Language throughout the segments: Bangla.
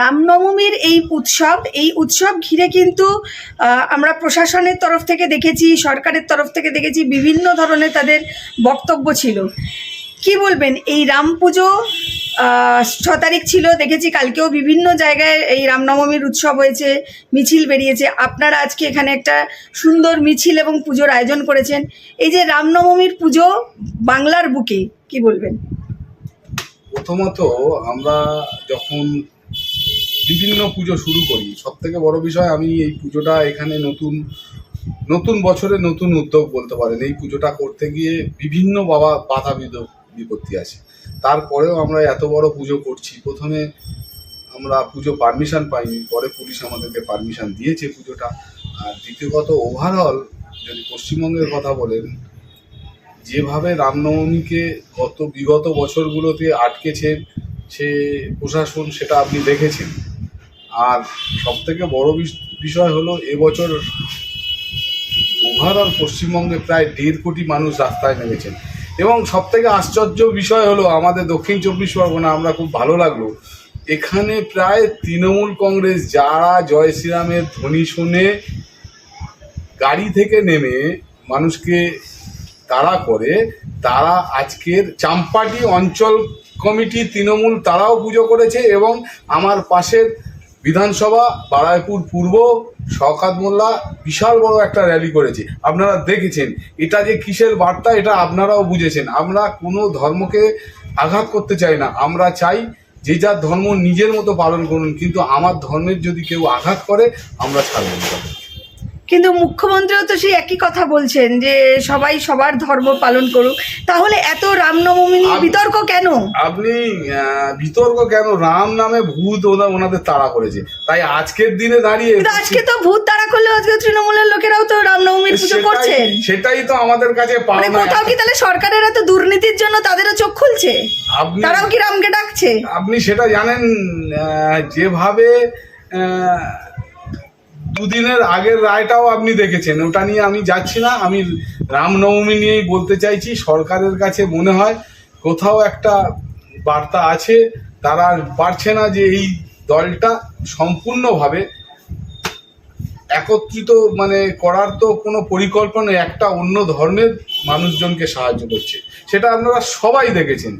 রামনবমীর এই উৎসব এই উৎসব ঘিরে কিন্তু আমরা প্রশাসনের তরফ থেকে দেখেছি, সরকারের তরফ থেকে দেখেছি বিভিন্ন ধরনের তাদের বক্তব্য ছিল। কি বলবেন? এই রাম পুজো ছ তারিখ ছিল, দেখেছি কালকেও বিভিন্ন জায়গায় এই রামনবমীর উৎসব হয়েছে, মিছিল বেরিয়েছে। আপনারা আজকে এখানে একটা সুন্দর মিছিল এবং পুজোর আয়োজন করেছেন। এই যে রামনবমীর পুজো বাংলার বুকে, কি বলবেন? প্রথমত আমরা যখন বিভিন্ন পুজো শুরু করি সব থেকে বড় বিষয় আমি এই পুজোটা এখানে নতুন নতুন বছরে নতুন উদ্যোগ বলতে পারেন। এই পুজোটা করতে গিয়ে বিভিন্ন বাবা বাধা বিদ- বিপত্তি আছে তারপরেও আমরা এত বড় পুজো করছি। প্রথমে আমরা পুজো পারমিশন পাইনি, পরে পুলিশ আমাদেরকে পারমিশন দিয়েছে পুজোটা। আর দ্বিতীয়ত ওভারঅল যদি পশ্চিমবঙ্গের কথা বলেন, যেভাবে রামনবমীকে গত বিগত বছরগুলোতে আটকেছে, সে প্রশাসন সেটা আপনি দেখেছেন। আর সবথেকে বড় বিষ- বিষয় হলো এবছর ওভারঅল পশ্চিমবঙ্গে প্রায় দেড় কোটি মানুষ রাস্তায় নেমেছেন। এবং সব থেকে আশ্চর্য বিষয় হলো আমাদের দক্ষিণ চব্বিশ পরগনা, আমরা খুব ভালো লাগল। এখানে প্রায় তৃণমূল কংগ্রেস যারা জয় শ্রীরামের ধ্বনি শুনে গাড়ি থেকে নেমে মানুষকে তারা করে, তারা আজকের চাম্পাটি অঞ্চল কমিটি তৃণমূল তারাও পুজো করেছে এবং আমার পাশের বিধানসভা, বারাইপুর পূর্ব, শওকাত মোল্লা বিশাল বড় একটা র্যালি করেছে। আপনারা দেখেছেন, এটা যে কিসের বার্তা, এটা আপনারাও বুঝেছেন। আমরা কোনো ধর্মকে আঘাত করতে চাই না। আমরা চাই যে যার ধর্ম নিজের মতো পালন করুন, কিন্তু আমার ধর্মের যদি কেউ আঘাত করে, আমরা ছাড়ব না। কিন্তু মুখ্যমন্ত্রীও তো সেই একই কথা বলছেন যে সবাই সবার ধর্ম পালন করুক। তাহলে এত রামনবমী নিয়ে বিতর্ক কেন? আপনি বিতর্ক কেন? রাম নামে ভূত ওরা ওনাদের তাড়া করেছে। তাই আজকের দিনে দাঁড়িয়ে আজকে তো ভূত তাড়া করলে আজকে তৃণমূলের লোকেরাও তো রামনবমীর পুজো করছেন সেটাই তো আমাদের কাছে মানে পাওনা কোথাও কি তাহলে সরকারের এত দুর্নীতির জন্য তাদেরও চোখ খুলছে? তারাও কি রামকে ডাকছে? আপনি সেটা জানেন যেভাবে দুদিনের আগের রায়টাও আপনি দেখেছেন। ওটা নিয়ে আমি যাচ্ছি না, আমি রামনবমী নিয়েই বলতে চাইছি, সরকারের কাছে মনে হয় কোথাও একটা বার্তা আছে, তারা পারছে না যে এই দলটা সম্পূর্ণভাবে একত্রিত মানে করার তো কোনো পরিকল্পনা একটা অন্য ধর্মের মানুষজনকে সাহায্য করছে। সেটা আপনারা সবাই দেখেছেন।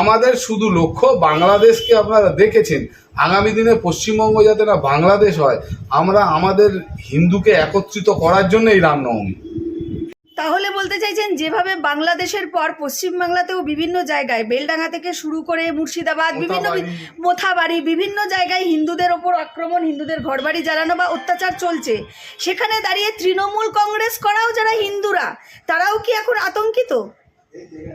আমাদের শুধু লক্ষ্য বাংলাদেশকে আপনারা দেখেছেন আগামী দিনে পশ্চিমবঙ্গ যাতে না বাংলাদেশ হয় আমরা আমাদের হিন্দুকে একত্রিত করার জন্য এই রামনবমী। তাহলে বলতে চাইছেন যেভাবে বাংলাদেশের পর পশ্চিমবাংলাতেও বিভিন্ন জায়গায় বেলডাঙ্গা থেকে শুরু করে মুর্শিদাবাদ বিভিন্ন মোথাবাড়ি। বিভিন্ন জায়গায় হিন্দুদের ওপর আক্রমণ হিন্দুদের ঘরবাড়ি জ্বালানো বা অত্যাচার চলছে। সেখানে দাঁড়িয়ে তৃণমূল কংগ্রেস করাও যারা হিন্দুরা তারাও কি এখন আতঙ্কিত?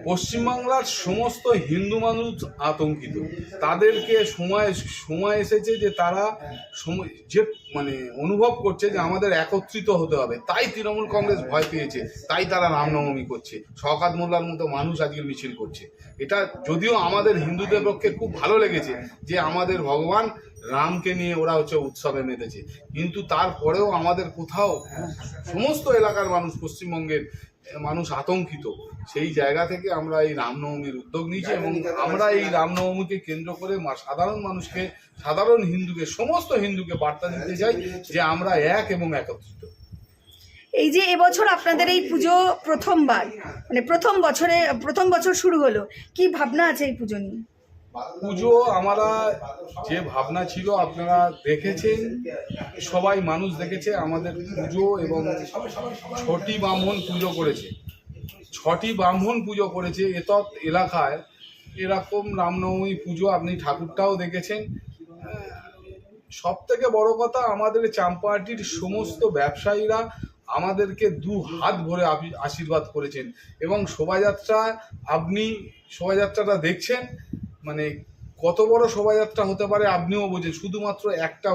পশ্চিমবাংলার সমস্ত হিন্দু মানুষ আতঙ্কিত। তাদেরকে সময় সময় এসেছে যে তারা সময় যে মানে অনুভব করছে যে আমাদের একত্রিত হতে হবে। তাই তৃণমূল কংগ্রেস ভয় পেয়েছে, তাই তারা রামনবমী করছে। শওকাত মোল্লার মতো মানুষ আজকে মিছিল করছে। এটা যদিও আমাদের হিন্দুদের পক্ষে খুব ভালো লেগেছে যে আমাদের ভগবান রামকে নিয়ে ওরা হচ্ছে উৎসবে মেতেছে। কিন্তু তারপরেও আমাদের কোথাও সমস্ত এলাকার মানুষ, পশ্চিমবঙ্গের মানুষ আতঙ্কিত। সেই জায়গা থেকে আমরা এই রামনবমীর উদ্যোগ নিয়েছি এবং আমরা এই রামনবমীকে কেন্দ্র করে সাধারণ মানুষকে, সাধারণ হিন্দুকে, সমস্ত হিন্দুকে বার্তা দিতে চাই যে আমরা এক এবং একত্রিত। এই যে এবছর আপনাদের এই পুজো প্রথমবার মানে প্রথম বছরে, প্রথম বছর শুরু হলো, কি ভাবনা আছে এই পুজো নিয়ে? পুজো আমরা যে ভাবনা ছিল, আপনারা দেখেছেন, সবাই মানুষ দেখেছে, আমাদের পুজো এবং ছটি ব্রাহ্মণ পুজো করেছে। ছটি ব্রাহ্মণ পুজো করেছে এতৎ এলাকায়, এরকম রামনবমী পুজো আপনি ঠাকুরটাও দেখেছেন। সব থেকে বড় কথা, আমাদের চাম্পাহাটির সমস্ত ব্যবসায়ীরা আমাদেরকে দু হাত ভরে আশীর্বাদ করেছেন এবং শোভাযাত্রা, আপনি শোভাযাত্রাটা দেখছেন মানে কত বড় শোভাযাত্রা হতে পারে আপনিও বোঝেন শুধুমাত্র একটা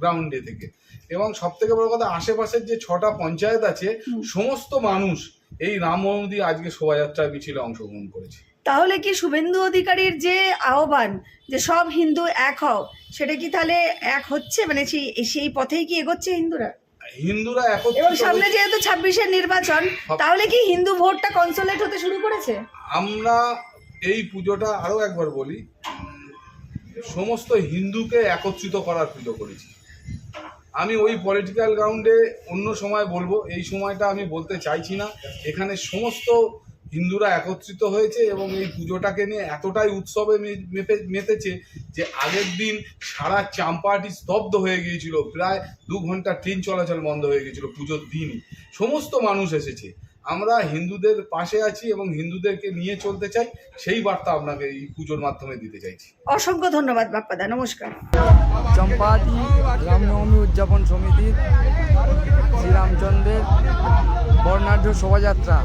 গ্রাউন্ডে থেকে। এবং সব থেকে বড় কথা আশেপাশের যে ছটা পঞ্চায়েত আছে সমস্ত মানুষ এই রাম নবমী আজকে শোভাযাত্রা মিছিলে অংশগ্রহণ করেছে। তাহলে কি শুভেন্দু অধিকারীর যে আহ্বান যে সব হিন্দু এক হও সেটা কি তাহলে এক হচ্ছে? মানে সেই সেই পথেই কি এগোচ্ছে হিন্দুরা? হিন্দুরা এবং সামনে যেহেতু ছাব্বিশের নির্বাচন তাহলে কি হিন্দু ভোটটা কনসোলেট হতে শুরু করেছে? আমরা এই পুজোটা আরও একবার বলি, সমস্ত হিন্দুকে একত্রিত করার পুজো করেছি। আমি ওই পলিটিক্যাল গ্রাউন্ডে অন্য সময় বলব, এই সময়টা আমি বলতে চাইছি না। এখানে সমস্ত হিন্দুরা একত্রিত হয়েছে এবং এই পুজোটাকে নিয়ে এতটাই উৎসবে মে- মেতে মেতেছে যে আগের দিন সারা চাম্পাটি স্তব্ধ হয়ে গিয়েছিল। প্রায় দু ঘণ্টা ট্রেন চলাচল বন্ধ হয়ে গিয়েছিল পুজোর দিনই। সমস্ত মানুষ এসেছে। আমরা হিন্দুদের পাশে আছি এবং হিন্দুদেরকে নিয়ে চলতে চাই সেই বার্তা আপনাকে এই পুজোর মাধ্যমে দিতে চাইছি। অসংখ্য ধন্যবাদ বাপ্পাদা। নমস্কার। চম্পাদি রামনবমী উদযাপন সমিতির শ্রীরামচন্দ্রের বর্ণাঢ্য শোভাযাত্রা।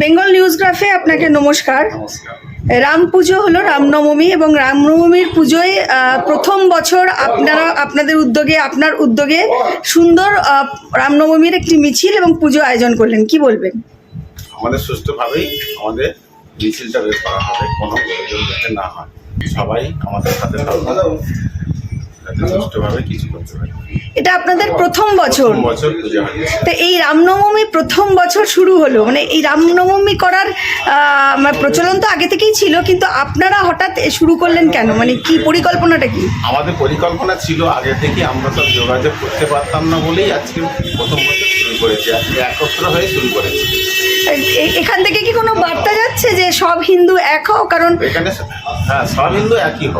বেঙ্গল নিউজগ্রাফে আপনাকে নমস্কার। রাম পুজো হলো রামনবমী এবং রামনবমীর পুজোয় প্রথম বছর আপনারা, আপনাদের উদ্যোগে, আপনার উদ্যোগে সুন্দর রামনবমীর একটি মিছিল এবং পুজো আয়োজন করলেন। কি বলবেন? আমাদের সুষ্ঠুভাবেই আমাদের মিছিলটা বের করা হবে, কোনো না হয়। সবাই আমাদের সাথে সুষ্ঠুভাবে কিছু করতে পারে। এটা আপনাদের প্রথম বছর? প্রথম বছর পুজো হচ্ছে তো এই রামনবমী প্রথম বছর শুরু হলো। মানে এই রামনবমী করার আহ, মানে প্রচলন তো আগে থেকেই ছিল কিন্তু আপনারা হঠাৎ শুরু করলেন কেন? মানে কি পরিকল্পনাটা কি? আমাদের পরিকল্পনা ছিল আগে থেকে আমরা সব যোগাযোগ করতে পারতাম না বলেই আজকে প্রথম বছর শুরু করেছি। আজকে একত্র হয়ে শুরু করেছি। এ- এখান থেকে কি কোনো বার্তা যাচ্ছে যে সব হিন্দু এক হও? কারণ এখানে হ্যাঁ সব হিন্দু একই এ,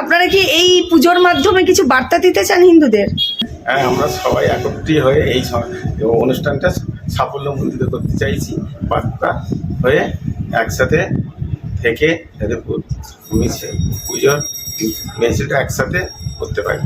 আপনারা কি এই পুজোর মাধ্যমে কিছু বার্তা দিতে চান হিন্দুদের? হ্যাঁ আমরা সবাই একত্রিত হয়ে এই অনুষ্ঠানটা অনুষ্ঠানটা সাফল্যমণ্ডিত করতে চাইছি। বার্তা হয়ে একসাথে থেকে পুজোর মেসেজটা একসাথে করতে পারি।